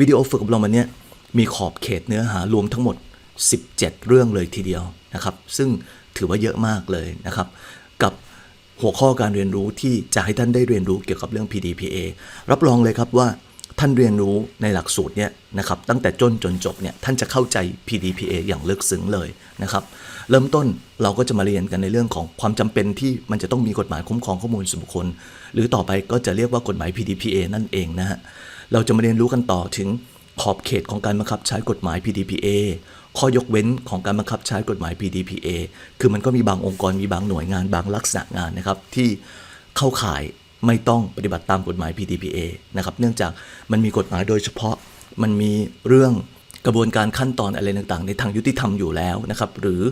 วิดีโอฝึกอบรมวันนี้มีขอบเขตเนื้อหารวมทั้งหมด 17 เรื่องเลยทีเดียวนะครับ ซึ่งถือว่าเยอะมากเลยนะครับ กับหัวข้อการเรียนรู้ที่จะให้ท่านได้เรียนรู้เกี่ยวกับเรื่อง PDPA รับรองเลยครับว่าท่านเรียนรู้ในหลักสูตรเนี่ยนะครับตั้งแต่จนจนจบเนี่ยท่านจะเข้าใจ PDPA อย่างลึกซึ้งเลยนะครับ เริ่มต้นเราก็จะมาเรียนกันในเรื่องของความจำเป็นที่มันจะต้องมีกฎหมายคุ้มครองข้อมูลส่วนบุคคล หรือต่อไปก็จะเรียกว่ากฎหมาย PDPA นั่นเองนะฮะ เราจะมาเรียนรู้กันต่อถึงขอบเขตของการบังคับใช้กฎหมาย PDPA ข้อยกเว้นของการบังคับใช้กฎหมาย PDPA คือมันก็มีบางองค์กรมีบางหน่วยงานบางลักษณะงานนะครับที่เข้าข่ายไม่ต้องปฏิบัติตามกฎหมาย PDPA นะครับเนื่องจากมันมีกฎหมายโดยเฉพาะมันมีเรื่องกระบวนการขั้นตอนอะไรต่างๆ ในทางยุติธรรมอยู่แล้วนะครับหรือ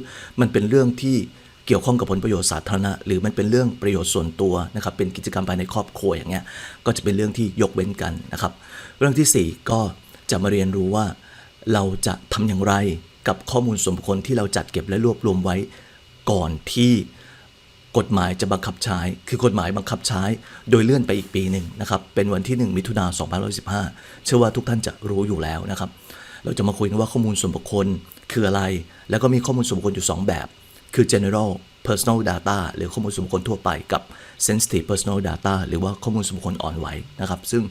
มันเป็นเรื่องที่ เกี่ยวข้องกับผลประโยชน์สาธารณะหรือมันเป็นเรื่องประโยชน์ส่วนตัวนะครับเป็นกิจกรรมภายในครอบครัวอย่างเงี้ยก็จะเป็นเรื่องที่ยกเว้นกันนะครับ เรื่องทีสี่4 ก็จะมาเรียนรู้ว่า เราจะทำอย่างไรกับข้อมูลส่วนบุคคลที่เราจัดเก็บและรวบรวมไว้ก่อนที่กฎหมายจะบังคับใช้ คือกฎหมายบังคับใช้ โดยเลื่อนไปอีกปีหนึ่งนะครับ เป็นวันที่ 1 มิถุนา2515เชื่อว่าทุกท่านจะรู้อยู่แล้วนะครับ เราจะมาคุยกันว่าข้อมูลส่วนบุคคลคืออะไร แล้วก็มีข้อมูลส่วนบุคคลอยู่ 2 แบบ คือ general personal data หรือข้อมูลส่วนบุคคลทั่วไปกับ sensitive personal data หรือว่าข้อมูลส่วนบุคคลอ่อนไหวนะครับ ซึ่ง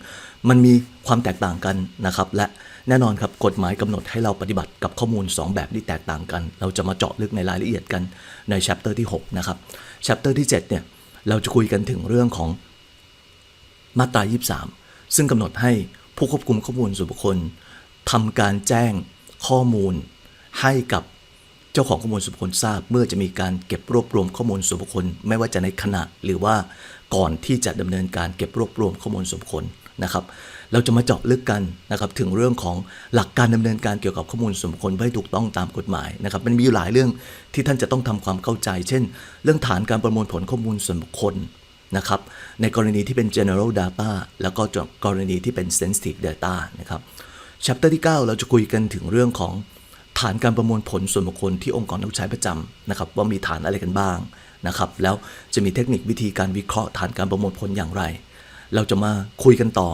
มันมีความแตกต่างกันนะครับ และแน่นอนครับกฎหมายกำหนดให้เราปฏิบัติกับข้อมูล 2 แบบที่แตกต่างกัน เราจะมาเจาะลึกในรายละเอียดกันใน chapter ที่ 6 นะครับ chapter ที่ 7 เนี่ย เราจะคุยกันถึงเรื่องของมาตรา 23 ซึ่งกำหนดให้ผู้ควบคุมข้อมูลส่วนบุคคลทำการแจ้งข้อมูลให้กับ เจ้าของข้อมูลส่วนบุคคลทราบ เมื่อจะมีการเก็บรวบรวมข้อมูลส่วนบุคคล ไม่ว่าจะในขณะหรือว่าก่อนที่จะดำเนินการเก็บรวบรวมข้อมูลส่วนบุคคลนะครับ เราจะมาเจาะลึกกันนะครับถึงเรื่องของหลักการดำเนินการเกี่ยวกับข้อมูลส่วนบุคคลให้ถูกต้องตามกฎหมายนะครับ มันมีอยู่หลายเรื่องที่ท่านจะต้องทำความเข้าใจ เช่น เรื่องฐานการประมวลผลข้อมูลส่วนบุคคลนะครับ ในกรณีที่เป็น general data แล้วก็กรณีที่เป็น sensitive data นะครับ chapter ที่ 9 เราจะคุยกันถึงเรื่องของ ฐานการประมวลผลส่วนบุคคลที่องค์กรต้องใช้ประจำนะครับว่ามีฐานอะไรกันบ้างนะครับแล้วจะมีเทคนิควิธีการวิเคราะห์ฐานการประมวลผลอย่างไร เราจะมาคุยกันต่อ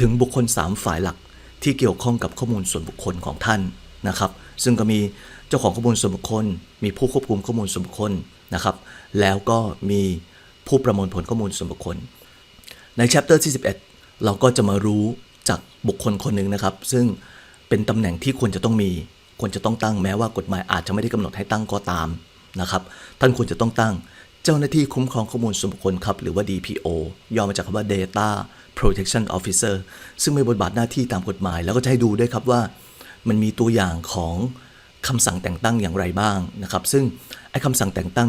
ถึงบุคคล 3 ฝ่ายหลักที่เกี่ยวข้องกับข้อมูลส่วนบุคคลของท่านนะครับ ซึ่งก็มีเจ้าของข้อมูลส่วนบุคคล มีผู้ควบคุมข้อมูลส่วนบุคคลนะครับ แล้วก็มีผู้ประมวลผลข้อมูลส่วนบุคคล ใน chapter ที่11 เราก็จะมารู้จากบุคคลคนหนึ่งนะครับ ซึ่งเป็นตำแหน่งที่ควรจะต้องมี ควรจะต้องตั้งแม้ว่ากฎหมายอาจจะไม่ได้กำหนดให้ตั้งก็ตามนะครับ ท่านควรจะต้องตั้งเจ้าหน้าที่คุ้มครองข้อมูลส่วนบุคคลครับ หรือว่า DPO ย่อมาจากคำว่า Data Protection Officer ซึ่งมีบทบาทหน้าที่ตามกฎหมาย แล้วก็จะให้ดูด้วยครับว่า มันมีตัวอย่างของคำสั่งแต่งตั้งอย่างไรบ้างนะครับ ซึ่งไอ้คำสั่งแต่งตั้ง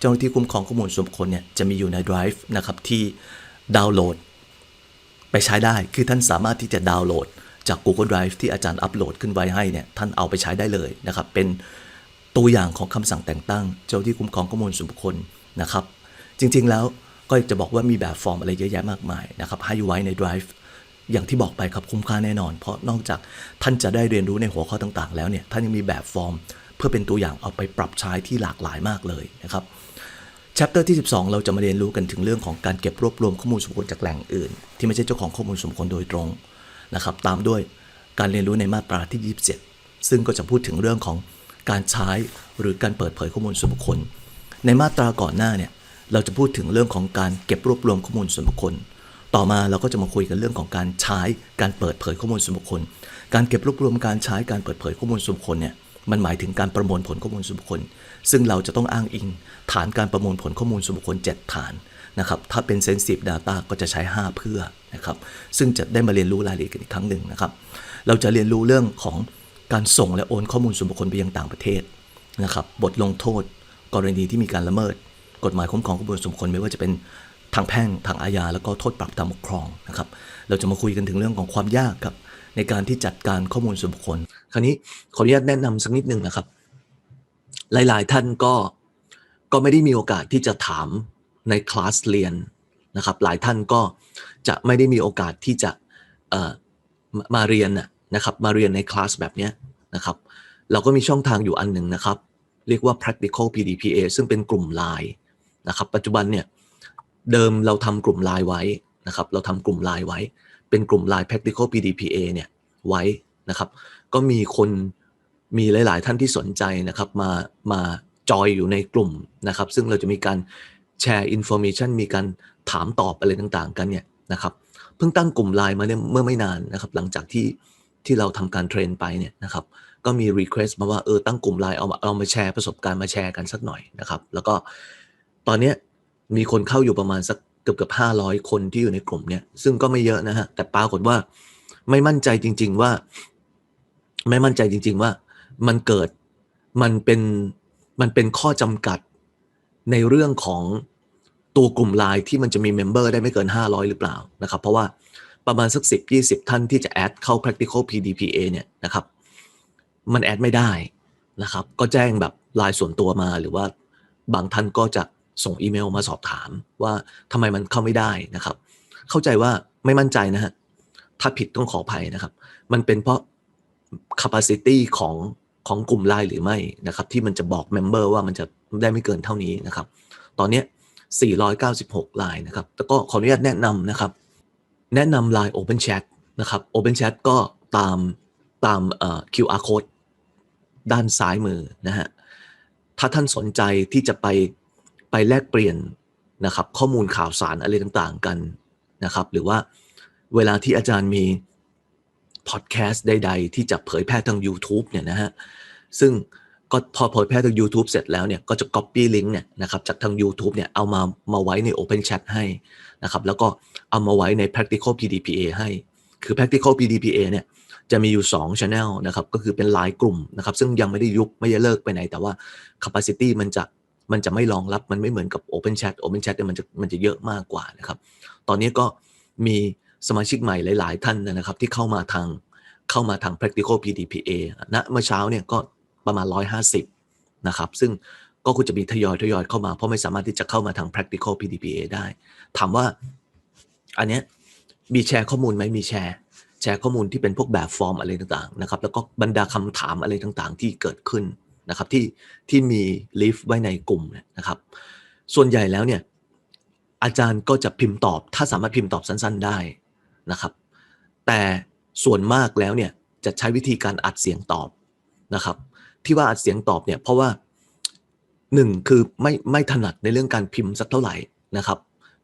เจ้าหน้าที่คุ้มครองข้อมูลส่วนบุคคลเนี่ยจะมีอยู่ใน Drive นะครับที่ดาวน์โหลด ไปใช้ได้คือท่านสามารถที่จะดาวน์โหลด จาก Google Drive ที่อาจารย์อัปโหลดขึ้นไว้ให้เนี่ยท่านเอาไปใช้ได้เลยนะครับ เป็นตัวอย่างของคำสั่งแต่งตั้ง เจ้าที่คุ้มครองข้อมูลส่วนบุคคลนะครับ จริงๆแล้วก็จะบอกว่ามีแบบฟอร์มอะไรเยอะแยะมากมายนะครับให้ไว้ใน Drive อย่างที่บอกไปครับคุ้มค่าแน่นอน เพราะนอกจากท่านจะได้เรียนรู้ในหัวข้อต่างๆ แล้วเนี่ยท่านยังมีแบบฟอร์ม เพื่อเป็นตัวอย่างเอาไปปรับใช้ที่หลากหลายมากเลยนะครับ chapter ที่ 12 เราจะมาเรียนรู้กันถึงเรื่องของการเก็บรวบรวมข้อมูลส่วนบุคคลจากแหล่งอื่น ที่ไม่ใช่เจ้าของข้อมูลส่วนบุคคลโดยตรง นะครับตามด้วยการเรียนรู้ในมาตราที่ 27 ซึ่งก็จะพูดถึงเรื่องของการใช้หรือการเปิดเผยข้อมูลส่วนบุคคล ในมาตราก่อนหน้าเนี่ยเราจะพูดถึงเรื่องของการเก็บรวบรวมข้อมูลส่วนบุคคล ต่อมาเราก็จะมาคุยกันเรื่องของการใช้การเปิดเผยข้อมูลส่วนบุคคล การเก็บรวบรวมการใช้การเปิดเผยข้อมูลส่วนบุคคลเนี่ยมันหมายถึงการประมวลผลข้อมูลส่วนบุคคล ซึ่งเราจะต้องอ้างอิง ฐานการประมวลผลข้อมูลส่วนบุคคล 7 ฐาน นะครับถ้าเป็น sensitive data ก็จะใช้ 5 เพื่อนะครับซึ่งจะได้มาเรียนรู้รายละเอียดกันอีกครั้งหนึ่งนะครับเราจะเรียนรู้เรื่องของการส่งและโอนข้อมูลส่วนบุคคลไปยังต่างประเทศนะครับบทลงโทษ กรณีที่มีการละเมิด กฎหมายคุ้มครองข้อมูลส่วนบุคคลไม่ว่าจะเป็นทางแพ่งทางอาญาแล้วก็โทษปรับตามปกครองนะครับเราจะมาคุยกันถึงเรื่องของความยากครับในการที่จัดการข้อมูลส่วนบุคคล คราวนี้ขออนุญาตแนะนำสักนิดหนึ่งนะครับ หลาย ๆ ท่านก็ก็ไม่ได้มีโอกาสที่จะถาม ในคลาสเรียนนะครับหลายท่านก็จะไม่ได้มีโอกาสที่จะมาเรียนนะครับมาเรียนในคลาสแบบนี้นะครับเราก็มีช่องทางอยู่อันหนึ่งนะครับ เรียกว่า practical PDPA ซึ่งเป็นกลุ่มไลน์นะครับปัจจุบันเนี่ยเดิมเราทำกลุ่มไลน์ไว้นะครับเราทำกลุ่มไลน์ไว้ เป็นกลุ่มไลน์ practical PDPA เนี่ยไว้นะครับก็มีคนมีหลาย ๆ ท่านที่สนใจนะครับมามาจอยอยู่ในกลุ่มนะครับ ซึ่งเราจะมีการ แชร์อินโฟมชันมีการถามตอบอะไรต่างๆ กันเนี่ยนะครับเพิ่งตั้งกลุ่มไลน์มาเนี่ยเมื่อไม่นานนะครับหลังจากที่ที่เราทำการเทรนไปเนี่ยนะครับก็มีรีเควสต์มาว่าเออตั้งกลุ่มไลน์เอามาเอามาแชร์ประสบการณ์มาแชร์กันสักหน่อยนะครับแล้วก็ตอนเนี้มีคนเข้าอยู่ประมาณสักเกือบเกือบห้าร้อยคนที่อยู่ในกลุ่มเนี่ยซึ่งก็ไม่เยอะนะฮะแต่ปรากฏว่าไม่มั่นใจจริง ๆว่า ไม่มั่นใจจริง ๆ ว่ามันเกิดมันเป็นมันเป็นข้อจำกัด ในเรื่องของตัวกลุ่มไลน์ที่มันจะมีเมมเบอร์ได้ไม่เกิน 500 หรือเปล่านะครับ เพราะว่าประมาณสัก 10 20 ท่านที่จะแอดเข้า practical PDPA เนี่ยนะครับ มันแอดไม่ได้นะครับ ก็แจ้งแบบไลน์ส่วนตัวมาหรือว่าบางท่านก็จะส่งอีเมลมาสอบถามว่าทำไมมันเข้าไม่ได้นะครับ เข้าใจว่าไม่มั่นใจนะฮะถ้าผิดต้องขออภัยนะครับ มันเป็นเพราะ capacity ของ ของกลุ่มไลน์หรือไม่นะครับที่มันจะบอกเมมเบอร์ว่ามันจะได้ไม่เกินเท่านี้นะครับ ตอนนี้ 496ไลน์นะครับแล้วก็ขออนุญาตแนะนำนะครับ แนะนำไลน์ Open Chat นะครับ Open Chat ก็ตามตามเอ่อ QR code ด้านซ้ายมือนะฮะถ้าท่านสนใจที่จะไปไปแลกเปลี่ยนนะครับข้อมูลข่าวสารอะไรต่างๆกันนะครับ หรือว่าเวลาที่อาจารย์มี พอดแคสต์ใด ๆ ที่จะเผยแพร่ทาง YouTube เนี่ยนะฮะซึ่งก็พอเผยแพร่ทาง YouTube เสร็จแล้วเนี่ยก็จะ Copy Link เนี่ยนะครับจากทาง YouTube เนี่ยเอามามาไว้ใน Open Chat ให้นะครับแล้วก็เอามาไว้ใน Practical PDPA ให้ คือ Practical PDPA เนี่ยจะมีอยู่ 2 Channel นะครับก็คือเป็นไลน์กลุ่มนะครับซึ่งยังไม่ได้ยุบไม่ได้เลิกไปไหน แต่ว่า Capacity มันจะมันจะไม่รองรับมันไม่เหมือนกับ Open Chat Open Chat เนี่ยมันจะมันจะเยอะมากกว่านะครับตอนนี้ก็มี สมาชิกใหม่หลาย ๆ ท่านนะครับที่เข้ามาทางเข้ามาทาง practical PDPA ณเมื่อเช้าเนี่ยก็ประมาณ 150 นะครับ ซึ่งก็ควรจะมีทยอยทยอยเข้ามา เพราะไม่สามารถที่จะเข้ามาทาง practical PDPA ได้ ถามว่าอันเนี้ยมีแชร์ข้อมูลไหมมีแชร์ แชร์ข้อมูลที่เป็นพวกแบบฟอร์มอะไรต่าง ๆ นะครับ แล้วก็บรรดาคำถามอะไรต่าง ๆ ที่เกิดขึ้นนะครับที่ที่มีลิฟต์ไว้ในกลุ่มนะครับ ส่วนใหญ่แล้วเนี่ยอาจารย์ก็จะพิมพ์ตอบ ถ้าสามารถพิมพ์ตอบสั้น ๆ ได้ นะครับ แต่ส่วนมากแล้วเนี่ยจะใช้วิธีการอัดเสียงตอบนะครับ ที่ว่าอัดเสียงตอบเนี่ยเพราะว่าหนึ่งคือไม่ไม่ถนัดในเรื่องการพิมพ์สักเท่าไหร่นะครับ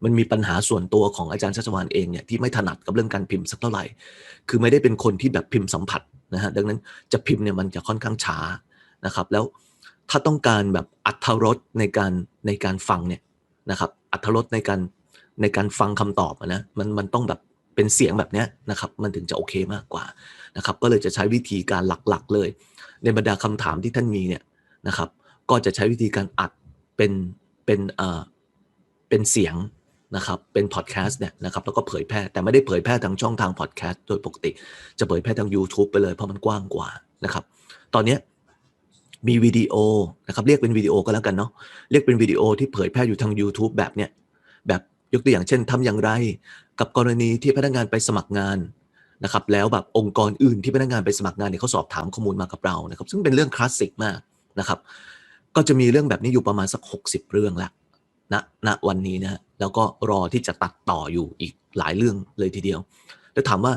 มันมีปัญหาส่วนตัวของอาจารย์ชัชวานเองเนี่ยที่ไม่ถนัดกับเรื่องการพิมพ์สักเท่าไหร่ คือไม่ได้เป็นคนที่แบบพิมพ์สัมผัสนะฮะดังนั้นจะพิมพ์เนี่ยมันจะค่อนข้างช้านะครับ แล้วถ้าต้องการแบบอัธรสในการในการฟังเนี่ยนะครับอัธรสในการในการฟังคำตอบนะมันมันต้องแบบ เป็นเสียงแบบนี้นะครับมันถึงจะโอเคมากกว่านะครับก็เลยจะใช้วิธีการหลักๆเลย ในบรรดาคำถามที่ท่านมีเนี่ยนะครับ ก็จะใช้วิธีการอัดเป็นเป็นเอ่อเป็นเสียงนะครับเป็นพอดแคสต์เนี่ยนะครับแล้วก็เผยแพร่แต่ไม่ได้เผยแพร่ทางช่องทางพอดแคสต์โดยปกติ จะเผยแพร่ทาง YouTube ไปเลยเพราะมันกว้างกว่านะครับ ตอนนี้มีวิดีโอนะครับเรียกเป็นวิดีโอก็แล้วกันเนาะเรียกเป็นวิดีโอที่เผยแพร่อยู่ทาง YouTube แบบเนี้ยแบบ ยกตัวอย่างเช่นทำอย่างไร กับกรณีที่พนักงานไปสมัครงานนะครับ แล้วแบบองค์กรอื่นที่พนักงานไปสมัครงานเนี่ยเขาสอบถามข้อมูลมากับเรานะครับ ซึ่งเป็นเรื่องคลาสสิกมากนะครับ ก็จะมีเรื่องแบบนี้อยู่ประมาณสัก 60 เรื่องละณณวันนี้นะแล้วก็รอที่จะตัดต่ออยู่อีกหลายเรื่องเลยทีเดียว แล้วถามว่า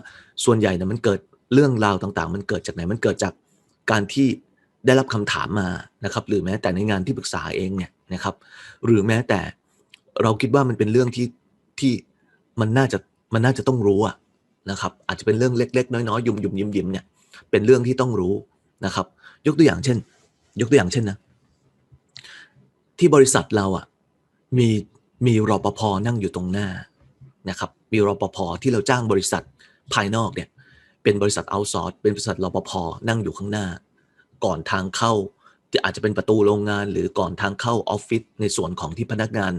ส่วนใหญ่เนี่ยมันเกิดเรื่องราวต่างๆ มันเกิดจากไหนมันเกิดจากการที่ได้รับคำถามมานะครับ หรือแม้แต่ในงานที่ปรึกษาเองเนี่ยนะครับ หรือแม้แต่ เราคิดว่ามันเป็นเรื่องที่ที่มันน่าจะมันน่าจะต้องรู้อะนะครับ อาจจะเป็นเรื่องเล็ก ๆ น้อยๆยุ่มยุ่มยิ้มยิ้มเนี่ยเป็นเรื่องที่ต้องรู้นะครับ ยกตัวอย่างเช่น ยกตัวอย่างเช่นนะที่บริษัทเราอะมีมีรปภนั่งอยู่ตรงหน้านะครับ มีรปภที่เราจ้างบริษัทภายนอกเนี่ยเป็นบริษัทเอาซอร์สเป็นบริษัทรปภนั่งอยู่ข้างหน้า ก่อนทางเข้าอาจจะเป็นประตูโรงงาน หรือก่อนทางเข้าออฟฟิศในส่วนของที่พนักงาน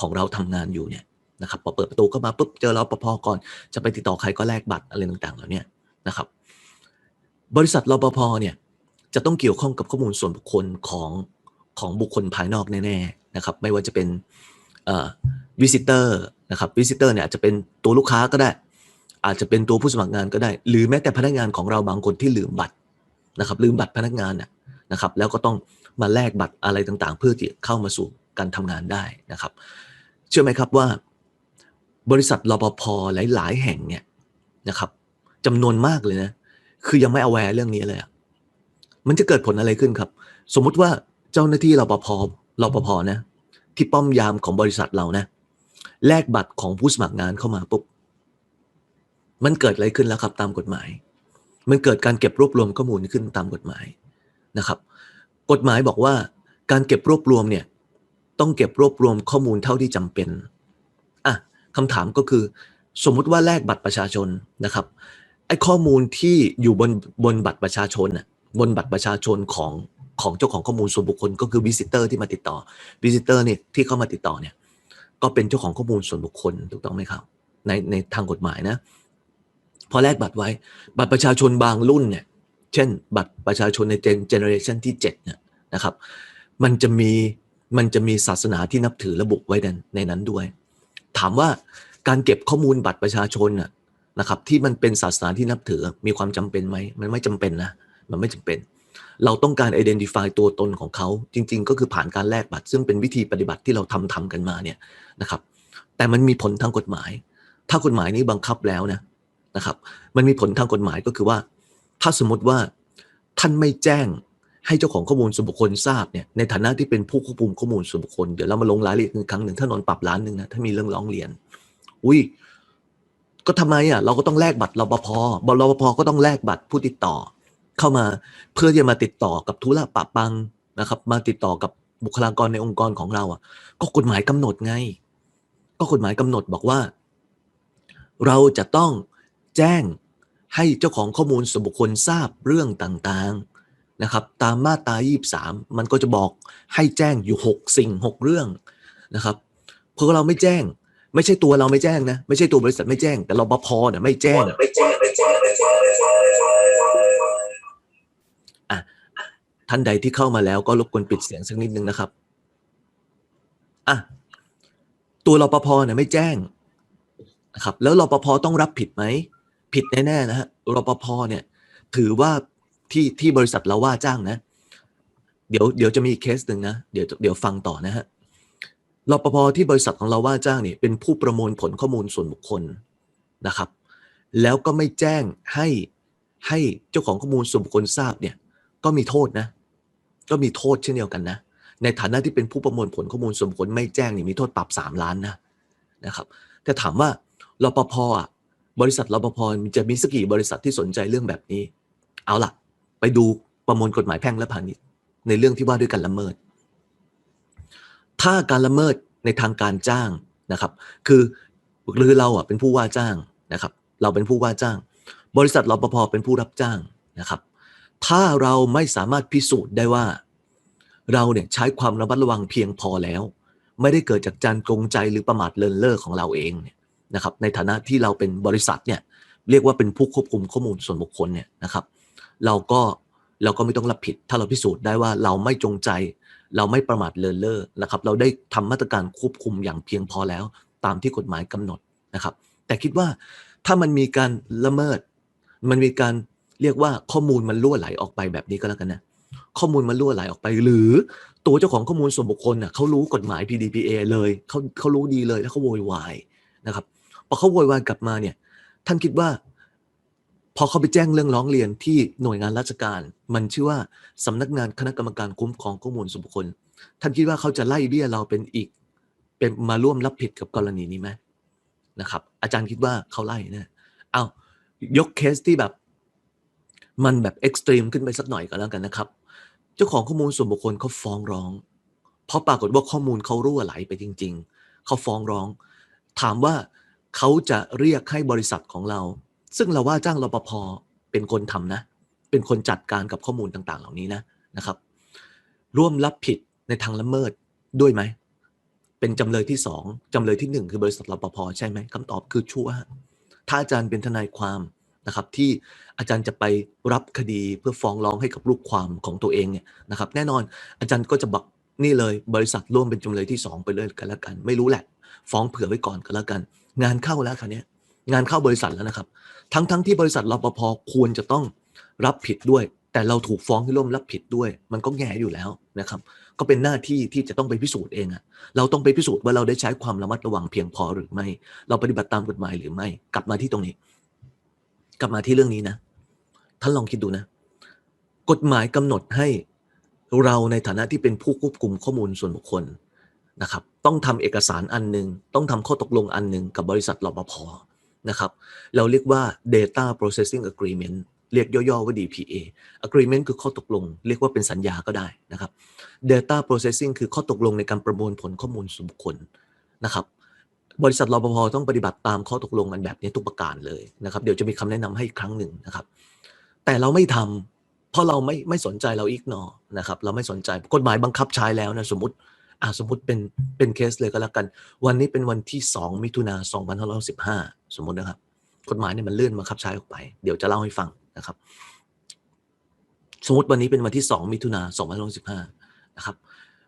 ของเราทำงานอยู่เนี่ยนะครับพอเปิดประตูเข้ามาปุ๊บเจอเราปภก่อน จะไปติดต่อใครก็แลกบัตรอะไรต่างๆเหล่านี้นะครับ บริษัทรปภเนี่ยจะต้องเกี่ยวข้องกับข้อมูลส่วนบุคคลของของบุคคลภายนอกแน่ๆนะครับ ไม่ว่าจะเป็นวิสิเตอร์นะครับวิสิเตอร์เนี่ยอาจจะเป็นตัวลูกค้าก็ได้ อาจจะเป็นตัวผู้สมัครงานก็ได้ หรือแม้แต่พนักงานของเราบางคนที่ลืมบัตรนะครับ ลืมบัตรพนักงานนะครับ แล้วก็ต้องมาแลกบัตรอะไรต่างๆ เพื่อที่เข้ามาสู่การทำงานได้นะครับ เชื่อไหมครับว่า บริษัทรปภหลาย ๆ แห่งเนี่ยนะครับจำนวนมากเลยนะ คือยังไม่เอาแวร์เรื่องนี้เลยอะมันจะเกิดผลอะไรขึ้นครับ สมมุติว่าเจ้าหน้าที่รปภรปภนะ ที่ป้อมยามของบริษัทเรานะแลกบัตรของผู้สมัครงานเข้ามาปุ๊บมันเกิดอะไรขึ้นแล้วครับตามกฎหมาย มันเกิดการเก็บรวบรวมข้อมูลขึ้นตามกฎหมายนะครับ กฎหมายบอกว่าการเก็บรวบรวมเนี่ย ต้องเก็บรวบรวมข้อมูลเท่าที่จำเป็นอะคำถามก็คือ สมมุติว่าแลกบัตรประชาชนนะครับไอ้ข้อมูลที่อยู่บนบนบัตรประชาชนน่ะบนบัตรประชาชนของของเจ้าของข้อมูลส่วนบุคคลก็คือวิสิเตอร์ที่มาติดต่อวิสิเตอร์เนี่ยที่เข้ามาติดต่อเนี่ยก็เป็นเจ้าของข้อมูลส่วนบุคคลถูกต้องไหมครับ ในในทางกฎหมายนะ พอแลกบัตรไว้ บัตรประชาชนบางรุ่นเนี่ยเช่น บัตรประชาชนในเจนเจเนอเรชันที่7เนี่ยนะครับ มันจะมี มันจะมีศาสนาที่นับถือระบุไว้ในในนั้นด้วย ถามว่าการเก็บข้อมูลบัตรประชาชนน่ะนะครับ ที่มันเป็นศาสนาที่นับถือมีความจำเป็นไหมมันไม่จำเป็นนะมันไม่จำเป็น เราต้องการ identify ตัวตนของเขาจริง ๆ ก็คือผ่านการแลกบัตร ซึ่งเป็นวิธีปฏิบัติที่เราทำทำกันมาเนี่ยนะครับ แต่มันมีผลทางกฎหมาย ถ้ากฎหมายนี้บังคับแล้วนะนะครับ มันมีผลทางกฎหมายก็คือว่า ถ้าสมมติว่าท่านไม่แจ้ง ให้เจ้าของข้อมูลส่วนบุคคลทราบเนี่ยในฐานะที่เป็นผู้ควบคุมข้อมูลส่วนบุคคลเดี๋ยวเรามาลงรายละเอียดอีกครั้งหนึ่งถ้านนปรับล้านหนึ่งนะถ้ามีเรื่องร้องเรียน อุ้ยก็ทำไมอะเราก็ต้องแลกบัตรรปภบรปภก็ต้องแลกบัตรผู้ติดต่อ เข้ามาเพื่อที่จะมาติดต่อกับธุระปะปังนะครับ มาติดต่อกับบุคลากรในองค์กรของเราอะ ก็กฎหมายกำหนดไง ก็กฎหมายกำหนดบอกว่า เราจะต้องแจ้งให้เจ้าของข้อมูลส่วนบุคคลทราบเรื่องต่าง นะครับตามมาตรา23 มันก็จะบอกให้แจ้งอยู่ 6 สิ่ง 6 เรื่องนะครับเพราะเราไม่แจ้ง ไม่ใช่ตัวเราไม่แจ้งนะ ไม่ใช่ตัวบริษัทไม่แจ้ง แต่รปภเนี่ยไม่แจ้งอะท่านใดที่เข้ามาแล้วก็รบกวนปิดเสียงสักนิดนึงนะครับอะตัวรปภเนี่ยไม่แจ้งนะครับแล้วรปภต้องรับผิดไหมผิดแน่ๆนะฮะรปภเนี่ยถือว่า ที่ที่บริษัทเราว่าจ้างนะ เดี๋ยวเดี๋ยวจะมีเคสหนึ่งนะ เดี๋ยวเดี๋ยวฟังต่อนะฮะรปภที่บริษัทของเราว่าจ้างเนี่ยเป็นผู้ประมวลผลข้อมูลส่วนบุคคลนะครับ แล้วก็ไม่แจ้งให้ให้เจ้าของข้อมูลส่วนบุคคลทราบเนี่ยก็มีโทษนะ ก็มีโทษเช่นเดียวกันนะ ในฐานะที่เป็นผู้ประมวลผลข้อมูลส่วนบุคคลไม่แจ้งนี่มีโทษปรับสามล้านนะนะครับ แต่ถามว่ารปภอะบริษัทรปภจะมีสักกี่บริษัทที่สนใจเรื่องแบบนี้ เอาล่ะ ไปดูประมวลกฎหมายแพ่งและพาณิชย์ ในเรื่องที่ว่าด้วยการละเมิด ถ้าการละเมิดในทางการจ้างนะครับ คือหรือเราอะเป็นผู้ว่าจ้างนะครับ เราเป็นผู้ว่าจ้าง บริษัทรปภเป็นผู้รับจ้างนะครับ ถ้าเราไม่สามารถพิสูจน์ได้ว่า เราเนี่ยใช้ความระมัดระวังเพียงพอแล้ว ไม่ได้เกิดจากการจงใจหรือประมาทเลินเล่อของเราเองเนี่ยนะครับ ในฐานะที่เราเป็นบริษัทเนี่ยเรียกว่าเป็นผู้ควบคุมข้อมูลส่วนบุคคลเนี่ยนะครับเเราก็เราก็ไม่ต้องรับผิด ถ้าเราพิสูจน์ได้ว่าเราไม่จงใจ เราไม่ประมาทเลินเล่อนะครับ เราได้ทำมาตรการควบคุมอย่างเพียงพอแล้ว ตามที่กฎหมายกำหนดนะครับ แต่คิดว่าถ้ามันมีการละเมิด มันมีการเรียกว่าข้อมูลมันล่วไหลออกไปแบบนี้ก็แล้วกันนะข้อมูลมันล่วไหลออกไป หรือตัวเจ้าของข้อมูลส่วนบุคคลน่ะเขารู้กฎหมาย PDPA เลยเขาเขารู้ดีเลยแล้วเขาโวยวายนะครับพอเขาโวยวายกลับมาเนี่ยท่านคิดว่า อเขาไปแจ้งเรื่องร้องเรียนที่หน่วยงานราชการ มันชื่อว่าสำนักงานคณะกรรมการคุ้มครองข้อมูลส่วนบุคคล ท่านคิดว่าเขาจะไล่เบี้ยเราเป็นอีก เป็นมาร่วมรับผิดกับกรณีนี้ไหมนะครับ อาจารย์คิดว่าเขาไล่นะเอายกเคสที่แบบมันแบบเอ็กซ์ตรีมขึ้นไปสักหน่อยก็แล้วกันนะครับ เจ้าของข้อมูลส่วนบุคคลเขาฟ้องร้อง เพราะปรากฏว่าข้อมูลเขารั่วไหลไปจริง ๆ เขาฟ้องร้อง ถามว่าเขาจะเรียกให้บริษัทของเรา ซึ่งเราว่าจ้างรปภเป็นคนทำนะ เป็นคนจัดการกับข้อมูลต่าง ๆ เหล่านี้นะนะครับ ร่วมรับผิดในทางละเมิดด้วยไหม เป็นจำเลยที่สองจำเลยที่หนึ่งคือบริษัทรปภใช่ไหมคำตอบคือชัวร์ถ้าอาจารย์เป็นทนายความนะครับ ที่อาจารย์จะไปรับคดีเพื่อฟ้องร้องให้กับลูกความของตัวเองเนี่ยนะครับ แน่นอนอาจารย์ก็จะบอกนี่เลย บริษัทร่วมเป็นจำเลยที่สองไปเลยกันแล้วกัน ไม่รู้แหละ ฟ้องเผื่อไว้ก่อนก็แล้วกัน งานเข้าแล้วคราวนี้ งานเข้าบริษัทแล้วนะครับ ทั้งทั้งที่บริษัทรปภควรจะต้องรับผิดด้วย แต่เราถูกฟ้องที่ร่วมรับผิดด้วย มันก็แง่อยู่แล้วนะครับ ก็เป็นหน้าที่ที่จะต้องไปพิสูจน์เองอะเราต้องไปพิสูจน์ว่าเราได้ใช้ความระมัดระวังเพียงพอหรือไม่ เราปฏิบัติตามกฎหมายหรือไม่ กลับมาที่ตรงนี้ กลับมาที่เรื่องนี้นะท่านลองคิดดูนะ กฎหมายกำหนดให้เราในฐานะที่เป็นผู้ควบคุมข้อมูลส่วนบุคคลนะครับ ต้องทำเอกสารอันหนึ่งต้องทำข้อตกลงอันหนึ่งกับบริษัทรปภ นะครับ เราเรียกว่า data processing agreement เรียกย่อๆว่า DPA agreement คือข้อตกลง เรียกว่าเป็นสัญญาก็ได้นะครับ data processing คือข้อตกลงในการประมวลผลข้อมูลส่วนบุคคลนะครับบริษัทรปภต้องปฏิบัติตามข้อตกลงกันแบบนี้ทุกประการเลยนะครับเดี๋ยวจะมีคำแนะนำให้อีกครั้งหนึ่งนะครับ แต่เราไม่ทำเพราะเราไม่ไม่สนใจเราอีกนอนะครับ เราไม่สนใจกฎหมายบังคับใช้แล้วนะสมมติอ่าสมมติเป็นเป็นเคสเลยก็แล้วกัน วันนี้เป็นวันที่ 2 มิถุนา2515 สมมตินะครับ กฎหมายเนี่ยมันเลื่อนบังคับใช้ออกไป เดี๋ยวจะเล่าให้ฟังนะครับ สมมติวันนี้เป็นวันที่ 2 มิถุนา2515นะครับ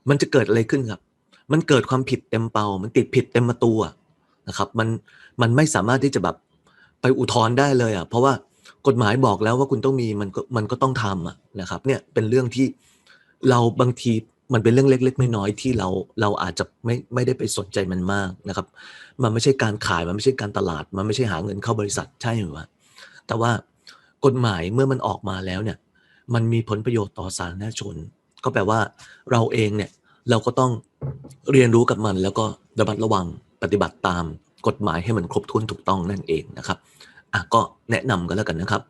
มันจะเกิดอะไรขึ้นครับ มันเกิดความผิดเต็มเปา มันติดผิดเต็มประตูนะครับ มันมันไม่สามารถที่จะแบบไปอุทธรณ์ได้เลยอะเพราะว่ากฎหมายบอกแล้วว่าคุณต้องมีมันก็มันก็ต้องทำอะนะครับ เนี่ยเป็นเรื่องที่เราบางที มันเป็นเรื่องเล็ก ๆ น้อยๆที่เราเราอาจจะไม่ไม่ได้ไปสนใจมันมากนะครับ มันไม่ใช่การขายมันไม่ใช่การตลาด มันไม่ใช่หาเงินเข้าบริษัทใช่ไหมวะแต่ว่ากฎหมายเมื่อมันออกมาแล้วเนี่ย มันมีผลประโยชน์ต่อสาธารณชน ก็แปลว่าเราเองเนี่ยเราก็ต้องเรียนรู้กับมัน แล้วก็ระมัดระวังปฏิบัติตามกฎหมายให้มันครบถ้วนถูกต้องนั่นเองนะครับอะก็แนะนำกันแล้วกันนะครับ